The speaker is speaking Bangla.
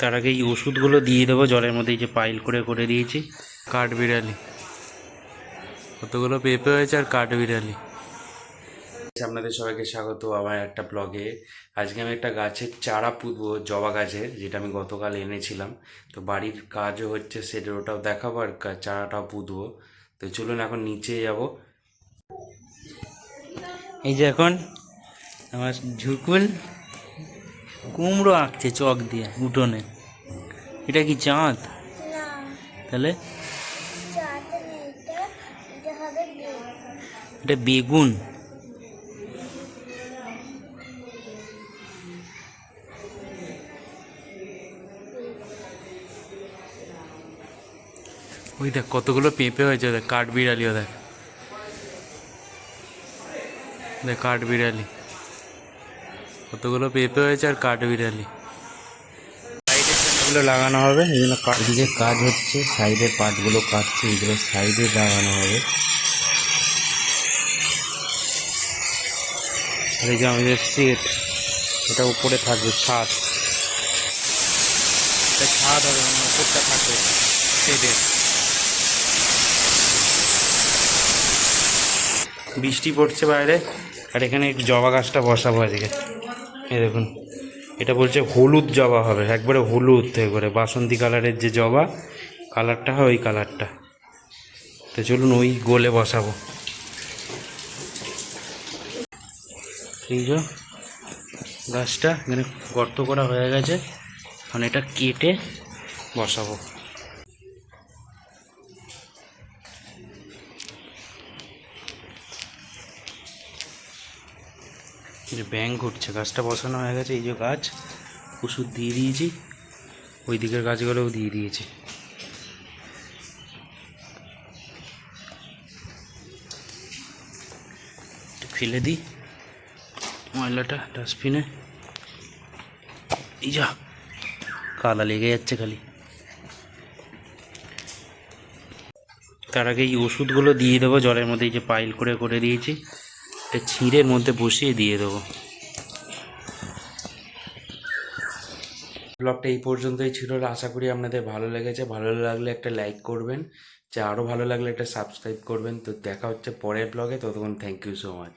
তার আগে এই ওষুধগুলো দিয়ে দেবো জলের মধ্যে এই যে পাইল করে করে দিয়েছি। কাঠ বিড়ালি। কতগুলো পেঁপে হয়েছে আর কাঠ বিড়ালি। আপনাদের সবাইকে স্বাগত আমার একটা ব্লগে আজকে আমি একটা গাছের চারা পুঁতবো জবা গাছের যেটা আমি গতকাল এনেছিলাম। তো বাড়ির কাজও হচ্ছে সেটা ওটাও দেখাবো আর কা- চারাটাও পুঁতবো। তো চলুন এখন নিচে যাব। এই যে এখন আমার ঝুকুল কুমড়ো আঁকছে চক দিয়ে উঠোনে। এটা কি চাঁদ? তাহলে? এটা বেগুন। ওই দেখ কতগুলো পেঁপে হয়েছে দেখ কাঠ বিড়ালিও দেখ। দেখ কাঠ বিড়ালি কতগুলো পেঁপে হয়েছে আর কাঠ বিড়ালি। এগুলো লাগানো হবে এই জন্য এদিকে কাজ হচ্ছে সাইডের পাটগুলো কাটছে এগুলো সাইডে লাগানো হবে। আর এই যে আমাদের সেট এটা উপরে থাকবে ছাদ। এটা ছাদ হবে মানে উপরটা থাকবে সেটে বৃষ্টি পড়ছে বাইরে আর এখানে জবা গাছটা বসাবো আজকে। এই দেখুন, এটা বলছে হলুদ জবা হবে, একবারে হলুদ একবারে, বাসন্তী কালারের যে জবা, কালারটা হয় ওই কালারটা। তো চলুন ওই গোলে বসাবো। এই যে গাছটা এখানে গর্ত করা হয়ে গেছে, এখন এটা কেটে বসাবো। যে ব্যাং ঘুরছে, গাছটা বসানো হয়ে গেছে, এই যে গাছ, ওষুধ দিয়ে দিয়েছি, ওই দিকের গাছগুলোও দিয়ে দিয়েছি। ফেলে দিই ময়লাটা ডাস্টবিনে। এই যা, কালা লেগে যাচ্ছে খালি। তার আগে এই ওষুধগুলো দিয়ে দেবো, জলের মধ্যে এই যে পাইল করে করে দিয়েছি। এটা ছিঁড়ের মধ্যে বসিয়ে দিয়ে দেবো। ব্লগটা এই পর্যন্তই ছিল। আশা করি আপনাদের ভালো লেগেছে। ভালো লাগলে একটা লাইক করবেন। যে আরও ভালো লাগলে একটা সাবস্ক্রাইব করবেন। তো দেখা হচ্ছে পরের ব্লগে। ততক্ষণ থ্যাংক ইউ সো মাচ